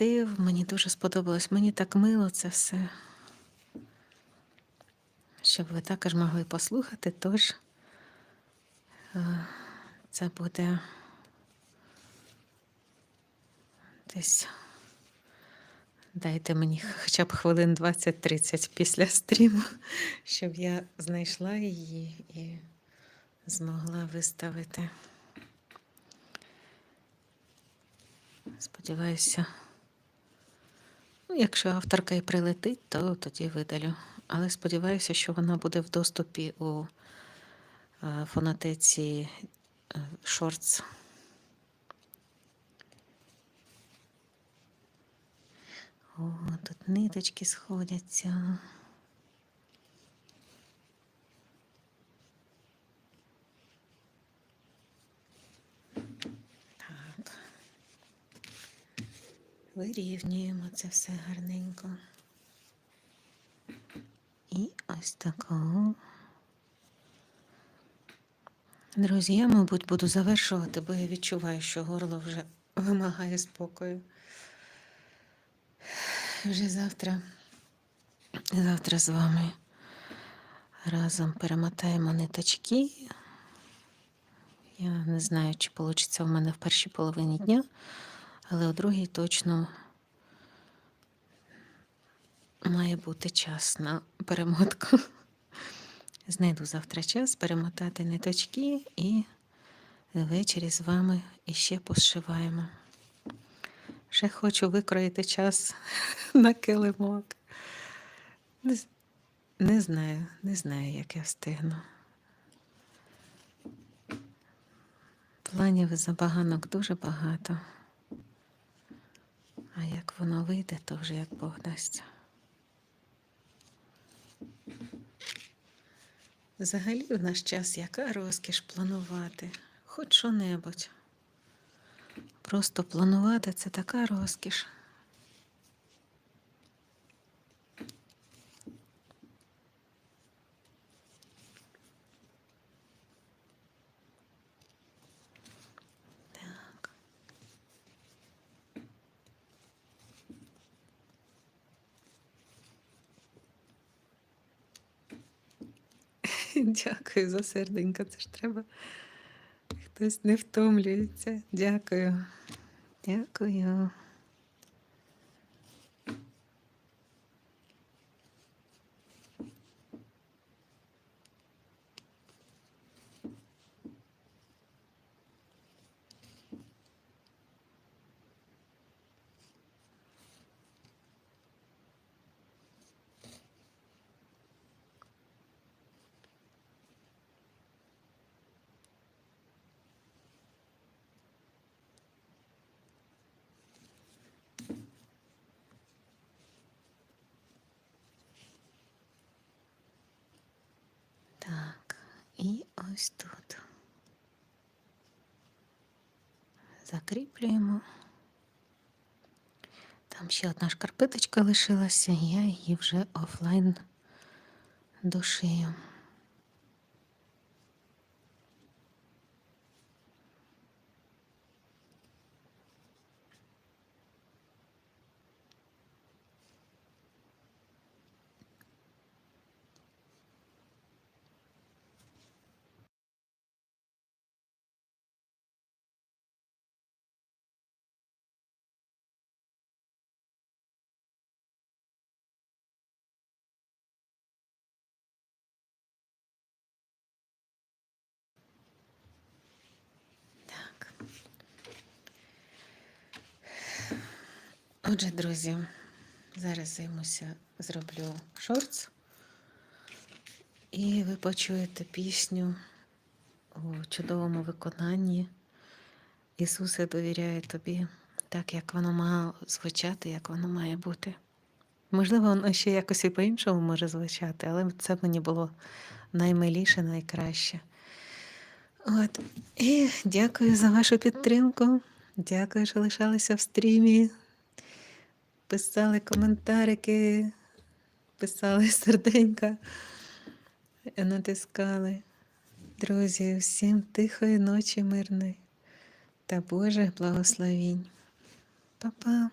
креатив. Мені дуже сподобалось. Мені так мило це все. Щоб ви також могли послухати, тож е, це буде десь. Дайте мені хоча б хвилин 20-30 після стріму, щоб я знайшла її і змогла виставити. Сподіваюся, якщо авторка і прилетить, то тоді видалю. Але сподіваюся, що вона буде в доступі у е, фонотеці Шортс. О, тут ниточки сходяться. Вирівнюємо це все гарненько. І ось тако. Друзі, я, мабуть, буду завершувати, бо я відчуваю, що горло вже вимагає спокою. Вже завтра, завтра з вами разом перемотаємо ниточки. Я не знаю, чи вийде в мене в першій половині дня, але у другій точно має бути час на перемотку. Знайду завтра час перемотати ниточки і ввечері з вами іще пошиваємо. Ще хочу викроїти час на килимок. Не, не знаю, не знаю, як я встигну. Планів і забаганок дуже багато. А як воно вийде, то вже як Бог дасть. Взагалі в наш час яка розкіш планувати, хоч що-небудь. Просто планувати це така розкіш. Дякую за серденько, це ж треба. Хтось не втомлюється. Дякую. Дякую. Так, і ось тут. Закріплюємо. Там ще одна шкарпеточка лишилася, я її вже офлайн дошию. Так. Отже, друзі, зараз займуся, зроблю шортс. І ви почуєте пісню у чудовому виконанні. Ісусе довіряє тобі так, як воно має звучати, як воно має бути. Можливо, воно ще якось і по-іншому може звучати, але це мені було наймиліше, найкраще. От. І дякую за вашу підтримку. Дякую, що лишалися в стрімі. Писали коментарики, писали серденька, натискали. Друзі, всім тихої ночі мирної та Божих благословінь. Па-па!